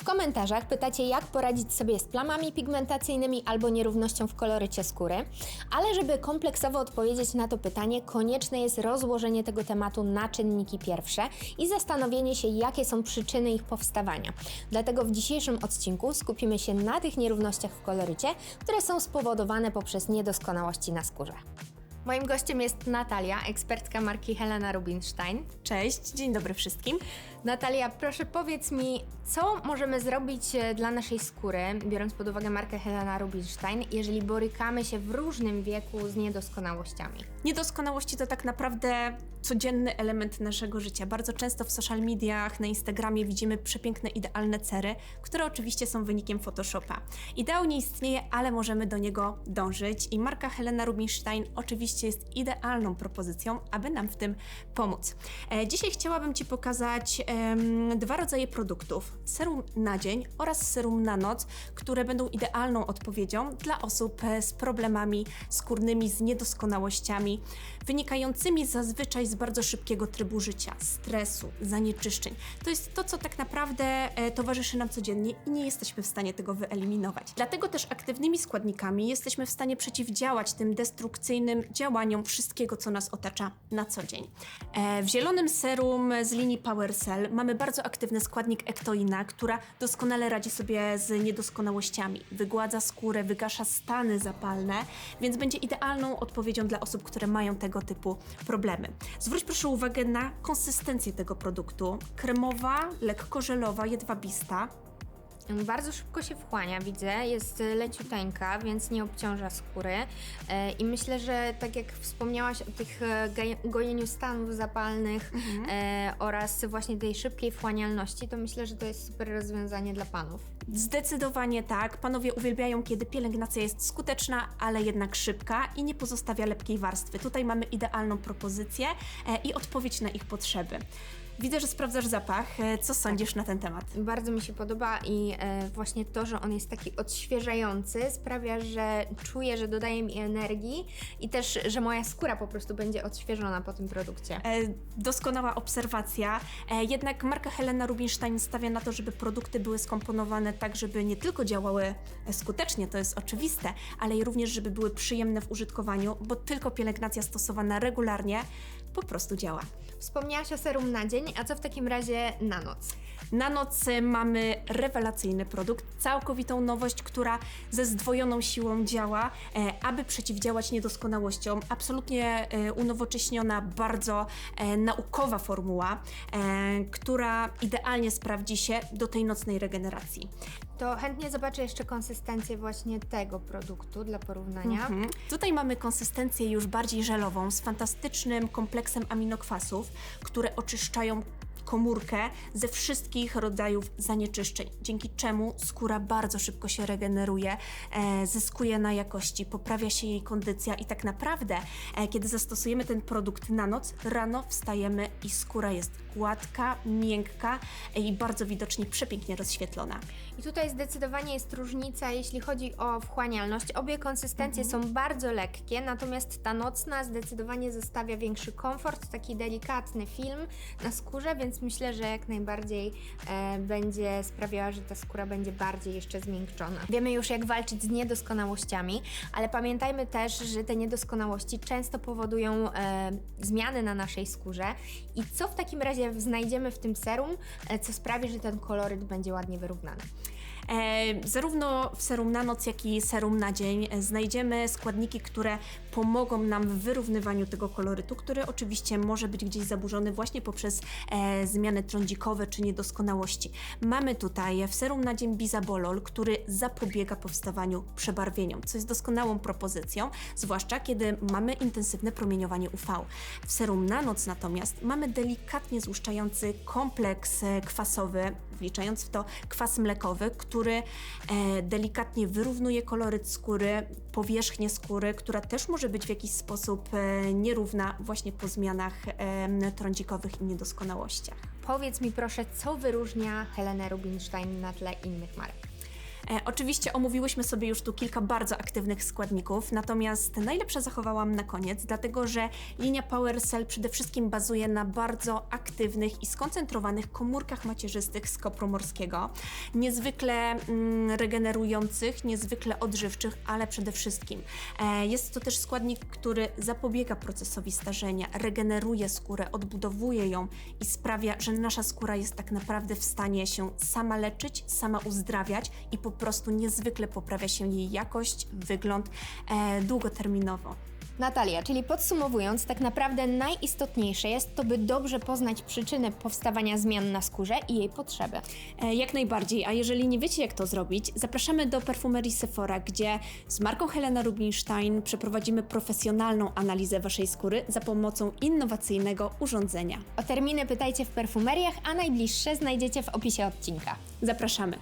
W komentarzach pytacie, jak poradzić sobie z plamami pigmentacyjnymi albo nierównością w kolorycie skóry, ale żeby kompleksowo odpowiedzieć na to pytanie, konieczne jest rozłożenie tego tematu na czynniki pierwsze i zastanowienie się, jakie są przyczyny ich powstawania. Dlatego w dzisiejszym odcinku skupimy się na tych nierównościach w kolorycie, które są spowodowane poprzez niedoskonałości na skórze. Moim gościem jest Natalia, ekspertka marki Helena Rubinstein. Cześć, dzień dobry wszystkim. Natalia, proszę powiedz mi, co możemy zrobić e, dla naszej skóry, biorąc pod uwagę markę Helena Rubinstein, jeżeli borykamy się w różnym wieku z niedoskonałościami? Niedoskonałości to tak naprawdę codzienny element naszego życia. Bardzo często w social mediach, na Instagramie widzimy przepiękne, idealne cery, które oczywiście są wynikiem Photoshopa. Ideał nie istnieje, ale możemy do niego dążyć i marka Helena Rubinstein oczywiście jest idealną propozycją, aby nam w tym pomóc. E, dzisiaj chciałabym Ci pokazać em, dwa rodzaje produktów. Serum na dzień oraz serum na noc, które będą idealną odpowiedzią dla osób e, z problemami skórnymi, z niedoskonałościami, wynikającymi zazwyczaj z bardzo szybkiego trybu życia, stresu, zanieczyszczeń. To jest to, co tak naprawdę e, towarzyszy nam codziennie i nie jesteśmy w stanie tego wyeliminować. Dlatego też aktywnymi składnikami jesteśmy w stanie przeciwdziałać tym destrukcyjnym działaniom wszystkiego, co nas otacza na co dzień. E, w zielonym serum z linii Power Cell mamy bardzo aktywny składnik ektoina, która doskonale radzi sobie z niedoskonałościami. Wygładza skórę, wygasza stany zapalne, więc będzie idealną odpowiedzią dla osób, które mają tego typu problemy. Zwróć proszę uwagę na konsystencję tego produktu. Kremowa, lekko żelowa, jedwabista. Bardzo szybko się wchłania, widzę, jest e, leciuteńka, więc nie obciąża skóry E, i myślę, że tak jak wspomniałaś o tych e, gojeniu stanów zapalnych e, oraz właśnie tej szybkiej wchłanialności, to myślę, że to jest super rozwiązanie dla panów. Zdecydowanie tak. Panowie uwielbiają, kiedy pielęgnacja jest skuteczna, ale jednak szybka i nie pozostawia lepkiej warstwy. Tutaj mamy idealną propozycję i odpowiedź na ich potrzeby. Widzę, że sprawdzasz zapach. E, Co sądzisz na ten temat? Bardzo mi się podoba i e, właśnie to, że on jest taki odświeżający sprawia, że czuję, że dodaje mi energii i też, że moja skóra po prostu będzie odświeżona po tym produkcie. E, Doskonała obserwacja. E, Jednak marka Helena Rubinstein stawia na to, żeby produkty były skomponowane tak, żeby nie tylko działały skutecznie, to jest oczywiste, ale i również, żeby były przyjemne w użytkowaniu, bo tylko pielęgnacja stosowana regularnie po prostu działa. Wspomniałaś o serum na dzień, a co w takim razie na noc? Na noc e, mamy rewelacyjny produkt, całkowitą nowość, która ze zdwojoną siłą działa, e, aby przeciwdziałać niedoskonałościom. Absolutnie e, unowocześniona, bardzo e, naukowa formuła, e, która idealnie sprawdzi się do tej nocnej regeneracji. To chętnie zobaczę jeszcze konsystencję właśnie tego produktu dla porównania. Mhm. Tutaj mamy konsystencję już bardziej żelową z fantastycznym kompleksem aminokwasów, które oczyszczają komórkę ze wszystkich rodzajów zanieczyszczeń, dzięki czemu skóra bardzo szybko się regeneruje, e, zyskuje na jakości, poprawia się jej kondycja i tak naprawdę, e, kiedy zastosujemy ten produkt na noc, rano wstajemy i skóra jest gładka, miękka e, i bardzo widocznie przepięknie rozświetlona. I tutaj zdecydowanie jest różnica, jeśli chodzi o wchłanialność. Obie konsystencje są bardzo lekkie, natomiast ta nocna zdecydowanie zostawia większy komfort, taki delikatny film na skórze, więc myślę, że jak najbardziej e, będzie sprawiała, że ta skóra będzie bardziej jeszcze zmiękczona. Wiemy już, jak walczyć z niedoskonałościami, ale pamiętajmy też, że te niedoskonałości często powodują e, zmiany na naszej skórze. I co w takim razie znajdziemy w tym serum, e, co sprawi, że ten koloryt będzie ładnie wyrównany? E, zarówno w serum na noc, jak i serum na dzień znajdziemy składniki, które pomogą nam w wyrównywaniu tego kolorytu, który oczywiście może być gdzieś zaburzony właśnie poprzez e, zmiany trądzikowe czy niedoskonałości. Mamy tutaj w serum na dzień bizabolol, który zapobiega powstawaniu przebarwieniom, co jest doskonałą propozycją, zwłaszcza kiedy mamy intensywne promieniowanie UV. W serum na noc natomiast mamy delikatnie złuszczający kompleks e, kwasowy, wliczając w to kwas mlekowy, który e, delikatnie wyrównuje koloryt skóry, powierzchnię skóry, która też może być w jakiś sposób e, nierówna właśnie po zmianach trądzikowych i niedoskonałościach. Powiedz mi proszę, co wyróżnia Helenę Rubinstein na tle innych marek? E, oczywiście omówiłyśmy sobie już tu kilka bardzo aktywnych składników, natomiast najlepsze zachowałam na koniec, dlatego że linia Power Cell przede wszystkim bazuje na bardzo aktywnych i skoncentrowanych komórkach macierzystych z kopru morskiego, niezwykle mm, regenerujących, niezwykle odżywczych, ale przede wszystkim. E, jest to też składnik, który zapobiega procesowi starzenia, regeneruje skórę, odbudowuje ją i sprawia, że nasza skóra jest tak naprawdę w stanie się sama leczyć, sama uzdrawiać i po prostu niezwykle poprawia się jej jakość, wygląd e, długoterminowo. Natalia, czyli podsumowując, tak naprawdę najistotniejsze jest to, by dobrze poznać przyczynę powstawania zmian na skórze i jej potrzeby. E, Jak najbardziej, a jeżeli nie wiecie jak to zrobić, zapraszamy do perfumerii Sephora, gdzie z marką Helena Rubinstein przeprowadzimy profesjonalną analizę waszej skóry za pomocą innowacyjnego urządzenia. O terminy pytajcie w perfumeriach, a najbliższe znajdziecie w opisie odcinka. Zapraszamy.